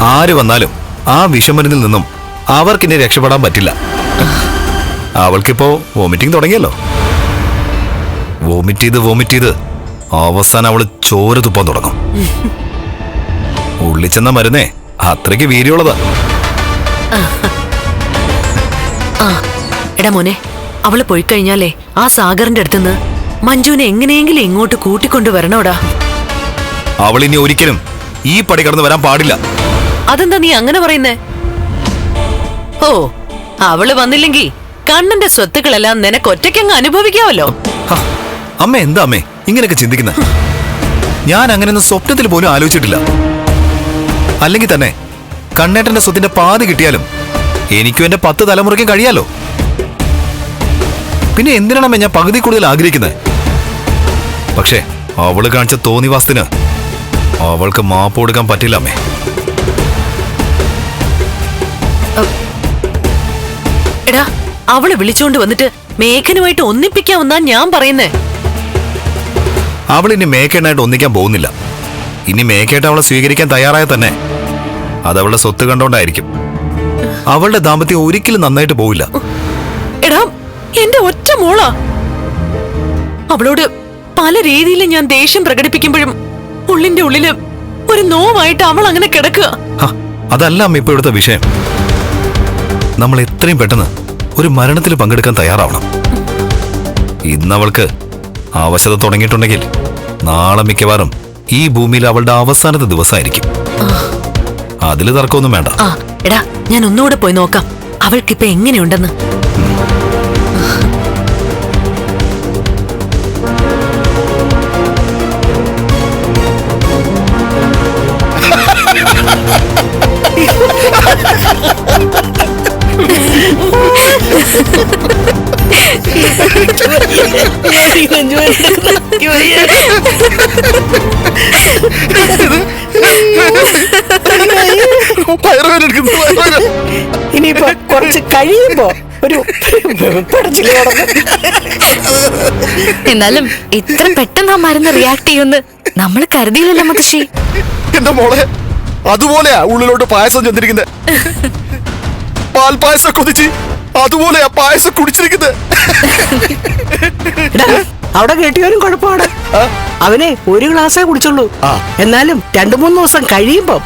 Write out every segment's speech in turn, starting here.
ആര് വന്നാലും ആ വിഷമരുന്നിൽ നിന്നും അവർക്കിനി രക്ഷപ്പെടാൻ പറ്റില്ല. അവൾക്കിപ്പോ വോമിറ്റിംഗ് തുടങ്ങിയല്ലോ. വോമിറ്റ് ചെയ്ത് വോമിറ്റ് ചെയ്ത് അവസാനം അവൾ ചോര തുപ്പാൻ തുടങ്ങും. ഉള്ളിച്ചെന്ന മരുന്നേ അത്രയ്ക്ക് വീര്യമുള്ളതാ. എടാ മോനെ അവൾ പോയി കഴിഞ്ഞാലേ ആ സാഗറിന്റെ അടുത്തുനിന്ന് മഞ്ജുവിനെ എങ്ങനെയെങ്കിലും ഇങ്ങോട്ട് കൂട്ടിക്കൊണ്ടു വരണോടാ. അവൾ ഇനി ഒരിക്കലും ഈ പടി കടന്നു വരാൻ പാടില്ല. അതെന്താ നീ അങ്ങനെ പറയുന്നേ? ഓ അവൾ വന്നില്ലെങ്കി കണ്ണന്റെ സ്വത്തുക്കളെല്ലാം നിനക്ക് ഒറ്റയ്ക്കങ്ങ് അനുഭവിക്കാമല്ലോ അമ്മ എന്താ അമ്മേ ഇങ്ങനെയൊക്കെ ചിന്തിക്കുന്ന? ഞാൻ അങ്ങനെയൊന്നും സ്വപ്നത്തിൽ പോലും ആലോചിച്ചിട്ടില്ല. അല്ലെങ്കിൽ തന്നെ കണ്ണേട്ടന്റെ സ്വത്തിന്റെ പാതി കിട്ടിയാലും എനിക്കും എന്റെ പത്ത് തലമുറയ്ക്കും കഴിയാലോ? പിന്നെ എന്തിനാണമ്മേ ഞാൻ പകുതി കൂടുതൽ ആഗ്രഹിക്കുന്നത് പക്ഷേ അവൾ കാണിച്ച തോന്നിവാസത്തിന് അവൾക്ക് മാപ്പ് കൊടുക്കാൻ പറ്റില്ല അമ്മേ. എടാ അവൾ വിളിച്ചോണ്ട് വന്നിട്ട് മേഘനുമായിട്ട് ഒന്നിപ്പിക്കാമെന്നാ ഞാൻ പറയുന്നേ. അവൾ ഇനി മേഘനായിട്ട് ഒന്നിക്കാൻ പോകുന്നില്ല. ഇനി മേഘയായിട്ട് അവളെ സ്വീകരിക്കാൻ തയ്യാറായ തന്നെ അത് അവളുടെ സ്വത്ത് കണ്ടോണ്ടായിരിക്കും. അവളുടെ ദാമ്പത്യം ഒരിക്കലും നന്നായിട്ട് പോവില്ല. എടാ എന്റെ ഒറ്റ മോളാ. അവളോട് പല രീതിയിൽ ഞാൻ ദേഷ്യം പ്രകടിപ്പിക്കുമ്പോഴും ഉള്ളിന്റെ ഉള്ളിൽ ഒരു നോവായിട്ട് അവൾ അങ്ങനെ കിടക്കുക അതല്ല അമ്മ ഇപ്പൊ ഇവിടുത്തെ വിഷയം. നമ്മൾ എത്രയും പെട്ടെന്ന് ഒരു മരണത്തിൽ പങ്കെടുക്കാൻ തയ്യാറാവണം. ഇന്ന് അവൾക്ക് അവശത തുടങ്ങിയിട്ടുണ്ടെങ്കിൽ നാളെ മിക്കവാറും ഈ ഭൂമിയിൽ അവളുടെ അവസാനത്തെ ദിവസമായിരിക്കും. അതിൽ തർക്കമൊന്നും വേണ്ട. ആ എടാ ഞാൻ ഒന്നുകൂടെ പോയി നോക്കാം. അവൾക്കിപ്പോ എങ്ങനെയുണ്ടെന്ന്? ഇനിയിപ്പോ കുറച്ച് കഴിയുമ്പോ ഒരു. എന്നാലും ഇത്ര പെട്ടെന്ന് ആ മരുന്ന് റിയാക്ട് ചെയ്യുമെന്ന് നമ്മൾ കരുതിയില്ലല്ലോ മുത്തശ്ശി. എന്റെ മോളെ അതുപോലെയാ ഉള്ളിലോട്ട് പായസം ചെന്നിരിക്കുന്നത് പാൽപായസം കൊതിച്ച് അതുപോലെയാ പായസം കുടിച്ചിരിക്കുന്നത് അവിടെ കെട്ടിയവനും കുഴപ്പമാണ്. അവനെ ഒരു ഗ്ലാസ്സേ കുടിച്ചുള്ളൂ. എന്നാലും രണ്ടു മൂന്ന് ദിവസം കഴിയുമ്പോ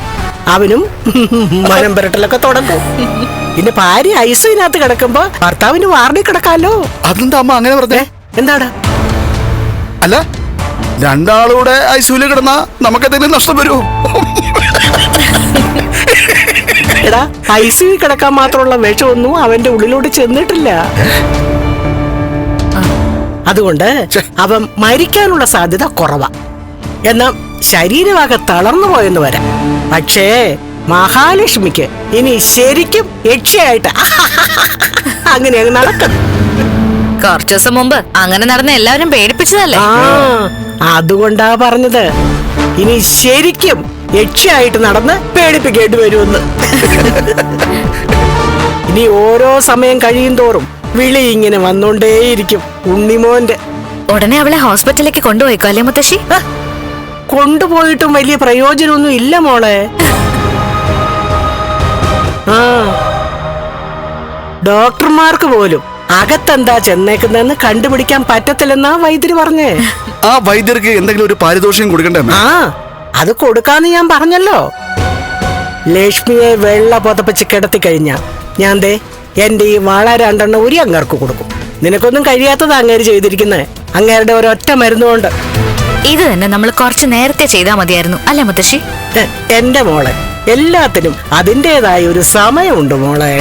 അവനും മനം പുരട്ടലൊക്കെ തുടങ്ങും. പിന്നെ ഭാര്യ ഐസിനകത്ത് കിടക്കുമ്പോ ഭർത്താവിന് വാർഡിൽ കിടക്കാലോ. അതെന്താ അമ്മ അങ്ങനെ പറഞ്ഞേ എന്താണ് എന്താടാ? അല്ല രണ്ടാളൂടെ ഐസിയുൽ കിടന്ന നമുക്ക് എന്തെങ്കിലും നഷ്ടം വരുമോ എടാ ഐസിയു കിടക്കാൻ മാത്രമുള്ള വിഷമൊന്നും അവന്റെ ഉള്ളിലോട്ട് ചെന്നിട്ടില്ല. അതുകൊണ്ട് അവൻ മരിക്കാനുള്ള സാധ്യത കുറവാ. എന്നാ ശരീരമാകെ തളർന്നു പോയെന്ന് വരാം. പക്ഷേ മഹാലക്ഷ്മിക്ക് ഇനി ശരിക്കും യക്ഷയായിട്ട് അങ്ങനെ നടക്കും കുറച്ചു ദിവസം മുമ്പ് അങ്ങനെ നടന്ന എല്ലാവരും പേടിപ്പിച്ചതല്ലേ? ആ അതുകൊണ്ടാ പറഞ്ഞത്. ഇനി ശരിക്കും യക്ഷയായിട്ട് നടന്ന് പേടിപ്പിക്കേണ്ടി വരുമെന്ന്. ഇനി ഓരോ സമയം കഴിയും തോറും വിളി ഇങ്ങനെ വന്നോണ്ടേയിരിക്കും ഉണ്ണിമോന്റെ. ഉടനെ അവളെ ഹോസ്പിറ്റലിലേക്ക് കൊണ്ടുപോയിക്കോ അല്ലേ മുത്തശ്ശി? കൊണ്ടുപോയിട്ടും വലിയ പ്രയോജനമൊന്നും ഇല്ല മോളെ. ആ ഡോക്ടർമാർക്ക് പോലും അകത്തെന്താ ചെന്നേക്കുന്നതെന്ന് കണ്ടുപിടിക്കാൻ പറ്റത്തില്ലെന്നാ വൈദ്യര് പറഞ്ഞേ. ആ വൈദ്യർക്ക് എന്തെങ്കിലും ഒരു പാരിതോഷികം കൊടുക്കണ്ടേ ആ അത് കൊടുക്കാന്ന് ഞാൻ പറഞ്ഞല്ലോ. ലക്ഷ്മിയെ വെള്ള പുതപ്പിച്ച് കിടത്തി കഴിഞ്ഞ. ഞാൻ ദേ എന്റെ ഈ വള രണ്ടെണ്ണം ഒരു അങ്ങേർക്ക് കൊടുക്കും. നിനക്കൊന്നും കഴിയാത്തത് അങ്ങേര് ചെയ്തിരിക്കുന്നത് അങ്ങേരുടെ ഒരൊറ്റ മരുന്നുകൊണ്ട്. ഇത് തന്നെ നമ്മൾ കുറച്ച് നേരത്തെ ചെയ്താൽ മതിയായിരുന്നു. അല്ലേ മുത്തശ്ശി? എന്റെ മോളെ എല്ലാത്തിനും അതിന്റെതായ ഒരു സമയമുണ്ട് മോളെ.